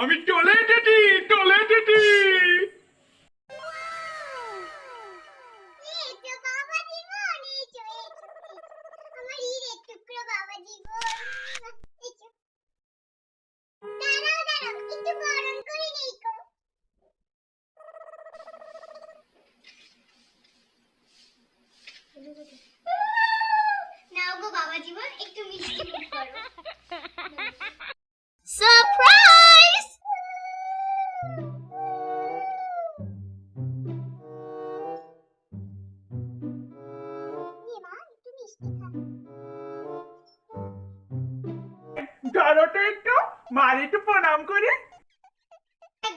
আমি টলে ডেটি টলে ডেটি এই তো বাবা জীবন এই তো এই তো, এই তো। আমার হিরের টুকরো বাবা জীবন এই তো। দাঁড়াও দাঁড়াও একটু বরণ করে নেই কো নাও গো বাবা জীবন একটু মিষ্টি মুখ করো সারপ্রাইজ মা একটু মিষ্টি খা ধরো তো একটু মার একটু প্রণাম করে।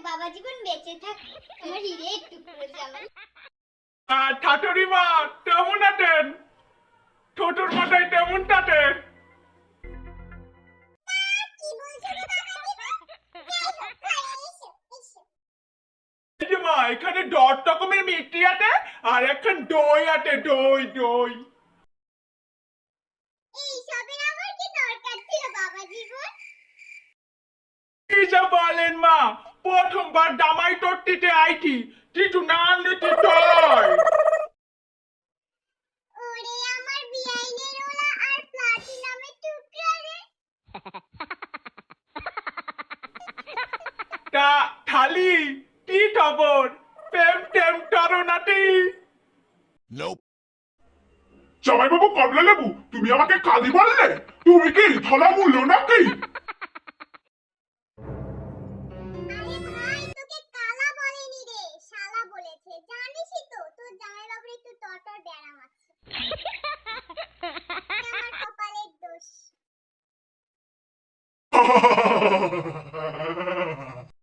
বাবা জীবন বেঁচে থাক আমার হিরে জামাই আর ঠাটুরিমা কেমন আছেন ছোটর মাথায় কেমন তাতে এখানে দশ রকমের মিষ্টি আছে আর এখন দই আছে দই দই। এই সবের আমার কি দরকার ছিল বাবা জীবন কি যে বলেন মা প্রথমবার জামাই তত্তিতে আইছি কিছু না আনলে কি হয় ওরে আমার বিআইনের ওলা আর প্লাটিনামের টুকরা রে। তা থালি কি খবর? প্রেম টেম করো নাটি Nope. জামাইবাবু কমলা লেবু তুমি আমাকে কালি বললে? তুমি কি থলা মূল্য নাকি? আরে ভাই তোকে কালা বলেনি রে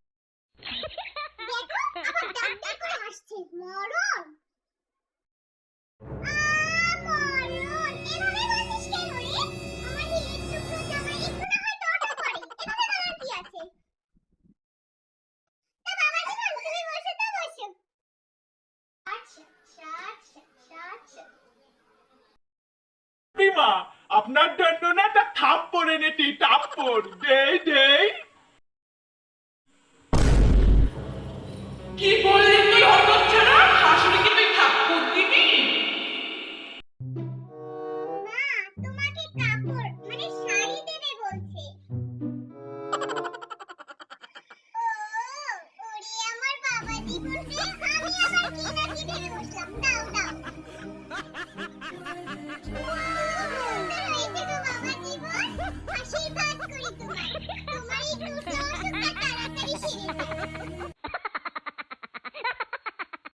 হাসছে মরণ আপনার জন্য না একটা থাপ্পড় এনেছি থাপ্পড়। যে আমি আবার কি না কি ভেবে বসলাম দাও দাও